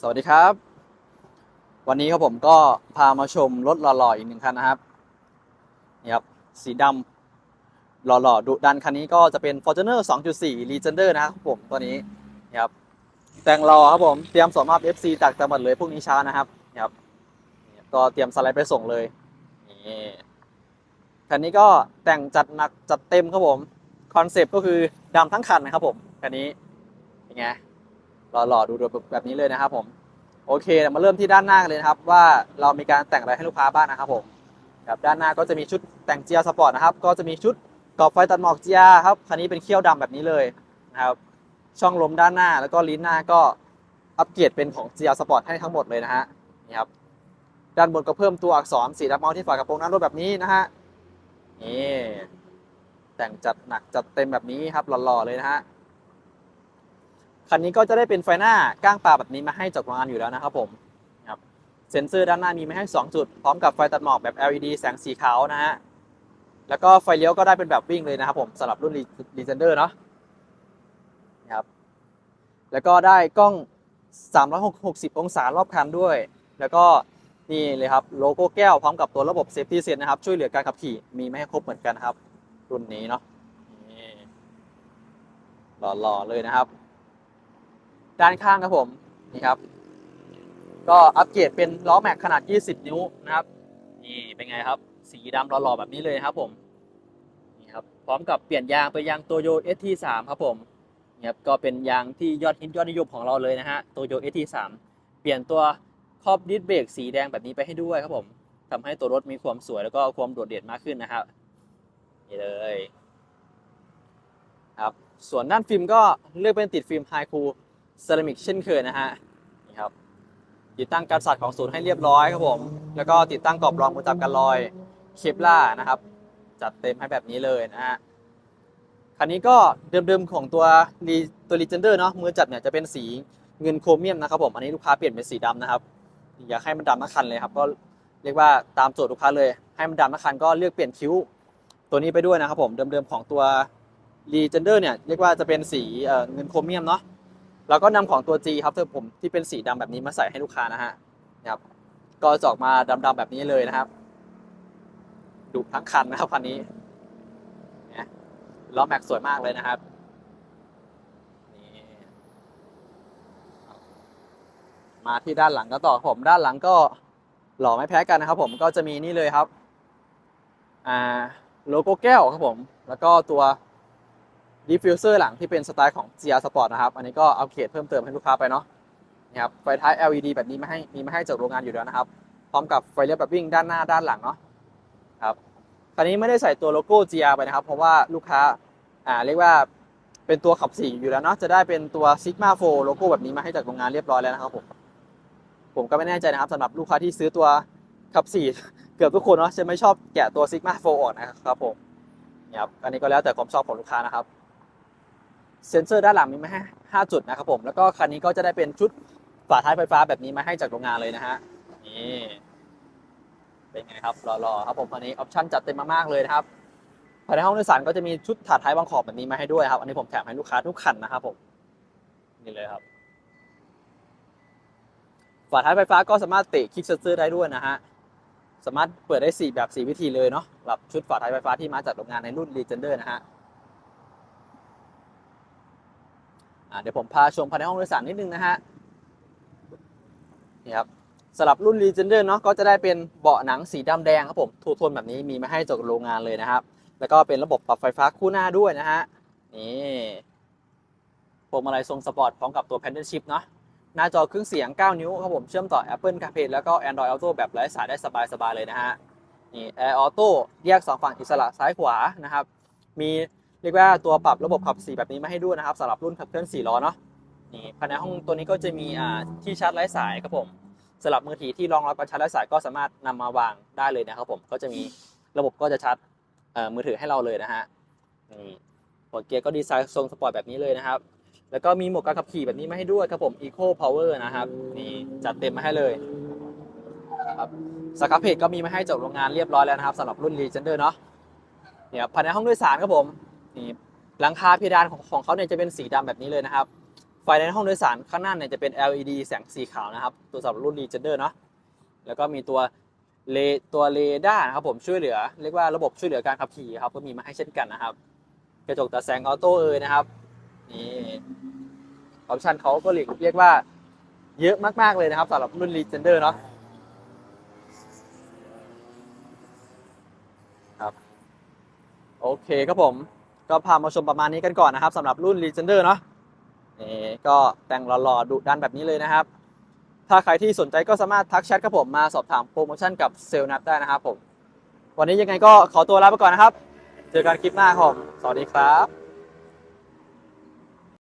สวัสดีครับ วันนี้ครับผมก็พามาชมรถหล่อๆอีกหนึ่งคันนะครับนี่ครับสีดำหล่อๆดุดันคันนี้ก็จะเป็น Fortuner 2.4 Legender นะครับผมตัวนี้นี่ครับแต่งรอครับผมเตรียมส่งมอบ FC จากจังหวัดเลยพรุ่งนี้เช้านะครับนี่ครับก็เตรียมสไลด์ไปส่งเลยนี่คันนี้ก็แต่งจัดหนักจัดเต็มครับผมคอนเซปต์ก็คือดำทั้งคันนะครับผมคันนี้เป็นไง หล่อๆดูแบบนี้เลยนะครับผมโอเคมาเริ่มที่ด้านหน้ากันเลยนะครับ ว่าเรามีการแต่งอะไรให้ลูกค้าบ้างนะครับผมครับด้านหน้าก็จะมีชุดแต่งเจียสปอร์ตนะครับ ก็จะมีชุดกรอบไฟตัดหมอกเจียครับคันนี้เป็นเขี้ยวดำแบบนี้เลยนะครับช่องลมด้านหน้าแล้วก็ลิ้นหน้าก็อัปเกรดเป็นของเจียสปอร์ตให้ทั้งหมดเลยนะฮะนี่ครับด้านบนก็เพิ่มตัวอักษรสีดำเมาที่ฝากระโปรงหน้ารถแบบนี้นะฮะนี่แต่งจัดหนักจัดเต็มแบบนี้ครับหล่อๆเลยนะฮะ คันนี้ก็จะได้เป็นไฟหน้าก้างปลาแบบนี้มาให้จากโรงงานอยู่แล้วนะครับผมครับเซ็นเซอร์ด้านหน้ามีมาให้ 2 จุด พร้อมกับไฟตัดหมอกแบบ LED แสงสีขาวนะฮะแล้วก็ไฟเลี้ยวก็ได้เป็นแบบวิ่งเลยนะครับผมสำหรับรุ่น Legender เนาะครับแล้วก็ได้กล้อง 360 องศารอบคันด้วย แล้วก็นี่เลยครับโลโก้แก้วพร้อมกับตัวระบบ Safety Sense นะครับ ช่วยเหลือการขับขี่มีไมาให้ครบเหมือนกันครับ รุ่นนี้เนาะหล่อๆเลยนะครับ ด้านข้างครับผมนี่ครับ ก็อัปเกรดเป็นล้อแม็กขนาด 20 นิ้วนะครับ นี่เป็นไงครับ สีดำหล่อๆแบบนี้เลยครับผมนี่ครับพร้อมกับเปลี่ยนยางไปยางโตโย ST3 ครับผมนี่ครับก็เป็นยางที่ยอดฮิตยอดนิยมของเราเลยนะฮะโตโย ST3 เปลี่ยนตัวครอบดิสเบรกสีแดงแบบนี้ไปให้ด้วยครับผมทำให้ตัวรถมีความสวยแล้วก็ความโดดเด่นมากขึ้นนะครับนี่เลยครับส่วนด้านฟิล์มก็เลือกเป็นติดฟิล์มไฮคู เซรามิกเช่นเคยนะฮะนี่ครับติดตั้งการสัตว์ของศูนย์ให้เรียบร้อยครับผม แล้วก็ติดตั้งกรอบรองประจำการลอยเคปล่านะครับ จัดเต็มให้แบบนี้เลยนะฮะคันนี้ก็เดิมๆของตัวรีตัวรีเจนเดอร์เนาะมือจัดเนี่ยจะเป็นสีเงินโครเมียมนะครับผมอันนี้ลูกค้าเปลี่ยนเป็นสีดำนะครับ อยากให้มันดำทั้งคันเลยครับ ก็เรียกว่าตามโจทย์ลูกค้าเลย ให้มันดำทั้งคันก็เลือกเปลี่ยนคิ้วตัวนี้ไปด้วยนะครับผมเดิมๆของตัวรีเจนเดอร์เนี่ยเรียกว่าจะเป็นสีเงินโครเมียมเนาะ แล้วก็นำของตัว G ครับเธอผมที่เป็นสีดำแบบนี้มาใส่ให้ลูกค้านะฮะนะครับก็จอกมาดำๆแบบนี้เลยนะครับดุทั้งคันนะครับคันนี้นะล้อแม็กสวยมากเลยนะครับมาที่ด้านหลังก็ต่อผมด้านหลังก็หล่อไม่แพ้กันนะครับ ผมก็จะมีนี่เลยครับ อ่าโลโก้แก้วครับผม แล้วก็ตัว ดิฟฟิวเซอร์หลังที่เป็นสไตล์ของ GR Sport นะครับ อันนี้ก็เอาเกรดเพิ่มเติมให้ลูกค้าไปเนาะนี่ครับไฟท้าย LED แบบนี้มาให้มีมาให้จากโรงงานอยู่แล้วนะครับ พร้อมกับไฟเลี้ยวแบบวิ่งด้านหน้าด้านหลังเนาะครับคันนี้ไม่ได้ใส่ตัวโลโก้ GR ไปนะครับ เพราะว่าลูกค้าอ่าเรียกว่าเป็นตัวขับสี่อยู่แล้วเนาะจะได้เป็นตัว Sigma 4โลโก้แบบนี้มาให้จากโรงงานเรียบร้อยแล้วนะครับผมผมก็ไม่แน่ใจนะครับสำหรับลูกค้าที่ซื้อตัวขับสี่เกือบทุกคนเนาะจะไม่ชอบแกะตัว Sigma 4ออกนะครับผมนี่ครับอันนี้ก็แล้วแต่ความชอบของลูกค้านะครับ เซ็นเซอร์ด้านหลังมีมาให้5จุดนะครับผมแล้วก็คันนี้ก็จะได้เป็นชุดฝาท้ายไฟฟ้าแบบนี้มาให้จากโรงงานเลยนะฮะนี่เป็นไงครับหล่อๆครับผมคันนี้ออปชั่นจัดเต็มมามากเลยนะครับภายในห้องโดยสารก็จะมีชุดถาดท้ายบางขอบแบบนี้มาให้ด้วยครับ อันนี้ผมแถมให้ลูกค้าทุกคันนะครับผมนี่เลยครับฝาท้ายไฟฟ้าก็สามารถเตะคลิกเซ็นเซอร์ได้ด้วยนะฮะสามารถเปิดได้ 4 แบบ 4 วิธีเลยเนาะสำหรับชุดฝาท้ายไฟฟ้าที่มาจากโรงงานในรุ่น Legender นะฮะ อ่า เดี๋ยวผมพาชมภายในห้องโดยสารนิดนึงนะฮะนี่ครับสำหรับรุ่น Legender เนาะก็จะได้เป็นเบาะหนังสีดำแดงครับผมทูโทนแบบนี้มีมาให้จากโรงงานเลยนะครับ แล้วก็เป็นระบบปรับไฟฟ้าคู่หน้าด้วยนะฮะนี่พวงมาลัยทรงสปอร์ตพร้อมกับตัว Paddle Shift เนาะหน้าจอเครื่องเสียง 9 นิ้วครับผมเชื่อมต่อ Apple CarPlay แล้วก็ Android Auto แบบไร้สายได้สบายๆเลยนะฮะนี่ Air Auto แยกสองฝั่งอิสระซ้ายขวานะครับ มี เรียกว่าตัวปรับระบบขับสีแบบนี้มาให้ด้วยนะครับสำหรับรุ่นขับเคลื่อน4ล้อเนาะนี่ภายในห้องตัวนี้ก็จะมีอ่าที่ชาร์จไร้สายครับผมสำหรับมือถือที่รองรับการชาร์จไร้สายก็สามารถนำมาวางได้เลยนะครับผมก็จะมีระบบก็จะชาร์จมือถือให้เราเลยนะฮะนี่หัวเกียร์ก็ดีไซน์ทรงสปอร์ตแบบนี้เลยนะครับ แล้วก็มีหมดการขับขี่แบบนี้มาให้ด้วยครับผม Eco Power นะครับ นี่จัดเต็มมาให้เลยครับสครับเพจก็มีมาให้จากโรงงานเรียบร้อยแล้วนะครับสำหรับรุ่น Legender เนาะเนี่ยภายในห้องโดยสารครับผม นี่หลังคาเพดานของของเขาเนี่ยจะเป็นสีดำแบบนี้เลยนะครับ ไฟในห้องโดยสารข้างหน้าเนี่ยจะเป็น LED แสงสีขาวนะครับ ตัวสำหรับรุ่น Legender เนาะแล้วก็มีตัวเลตัวเรดาร์นะครับผมช่วยเหลือ เรียกว่าระบบช่วยเหลือการขับขี่ครับก็มีมาให้เช่นกันนะครับ กระจกตาแสงออโต้เอยนะครับนี่ออปชันเขาก็เรียกเรียกว่าเยอะมาก ๆ เลยนะครับสำหรับรุ่น Legender เนาะครับ โอเคครับผม ก็พามาชมประมาณนี้กันก่อนนะครับสำหรับรุ่น Legender เนาะนี่ก็แต่งหล่อๆดุดันแบบนี้เลยนะครับ ถ้าใครที่สนใจก็สามารถทักแชทกับผมมาสอบถามโปรโมชั่นกับเซลล์นับได้นะครับผม วันนี้ยังไงก็ขอตัวลาไปก่อนนะครับ เจอกันคลิปหน้าครับผมสวัสดีครับ